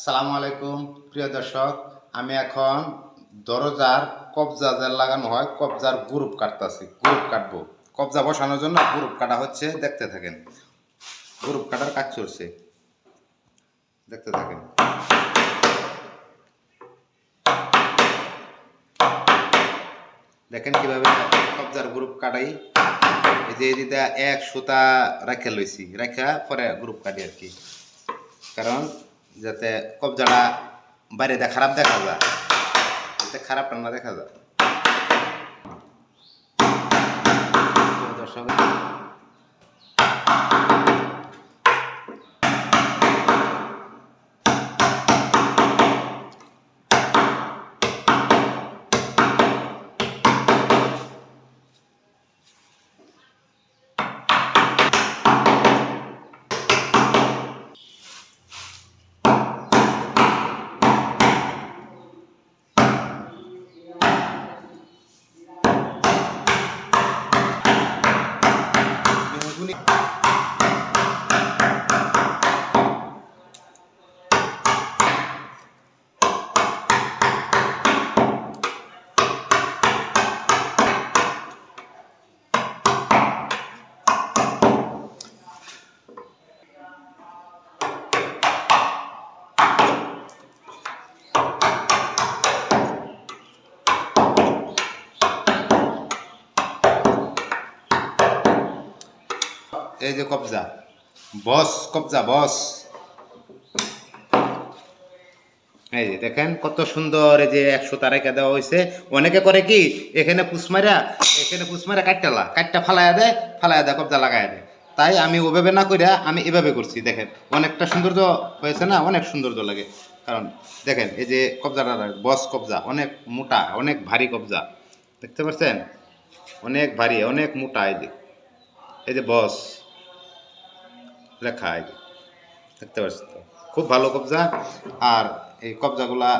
আসসালামু আলাইকুম, প্রিয় দর্শক। আমি এখন দরজার কবজা যে লাগানো হয়, কবজার গ্রুপ কাটতেছি, গ্রুপ কাটবো। কবজা বসানোর জন্য গ্রুপ কাটা হচ্ছে, দেখতে থাকেন। গ্রুপ কাটার কাজ চলছে। দেখতে থাকেন। দেখেন কীভাবে কবজার গ্রুপ কাটাই। এই যে এদিকে এক সুতা রাখা লইছি, রাখা পরে গ্রুপ কাটি আর কি। কারণ যাতে কবজাটা বাইরে দিয়ে খারাপ দেখা যায় যাতে খারাপ না দেখা যায়। দর্শক এই যে কবজা। বস কবজা, বস। এই যে দেখেন কত সুন্দর এই যে একশো তারিখে দেওয়া হয়েছে। অনেকে করে কি, এখানে পুষমারা এখানে পুষমারা কাটটালা কাটটা ফালাইয়া দেয় ফালাইয়া দেয়, কবজা লাগাই দেয়। তাই আমি ওভাবে না করিয়া আমি এভাবে করছি, দেখেন। অনেকটা সৌন্দর্য হয়েছে না, অনেক সৌন্দর্য লাগে। কারণ দেখেন এই যে কবজাটা বস কবজা, অনেক মোটা, অনেক ভারী কবজা। দেখতে পাচ্ছেন অনেক ভারী, অনেক মোটা এই যে। এই যে বস। লেখা এই দেখতে পাচ্ছি তো? খুব ভালো কবজা। আর এই কবজাগুলা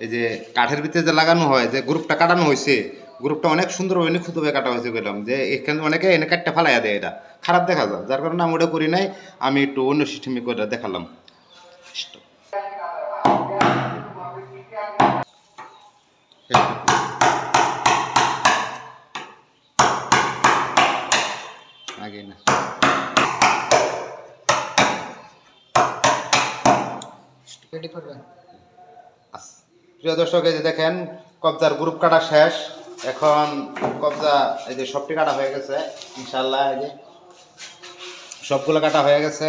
এই যে কাঠের ভিতরে যে লাগানো হয়, যে গ্রুপটা কাটানো হয়েছে গ্রুপটা অনেক সুন্দর অনেক খুদভাবে কাটা হয়েছে বললাম যে এখানে অনেকে এনে কাটটা ফালাইয়া দেয় এটা। খারাপ দেখা যায়। যার কারণে আমি ওটা করি নাই, আমি একটু অন্য সিস্টেমে করে দেখালাম। আগে না। প্রিয় দর্শক, এই যে দেখেন, কবজার গ্রুপ কাটা শেষ। এখন কবজা, এই যে সবটি কাটা হয়ে গেছে ইনশাল্লাহ এই যে সবগুলো কাটা হয়ে গেছে,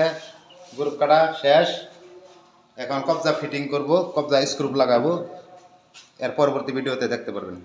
গ্রুপ কাটা শেষ। এখন কবজা ফিটিং করব, কবজা স্ক্রুপ লাগাবো। এর পরবর্তী ভিডিওতে দেখতে পারবেন।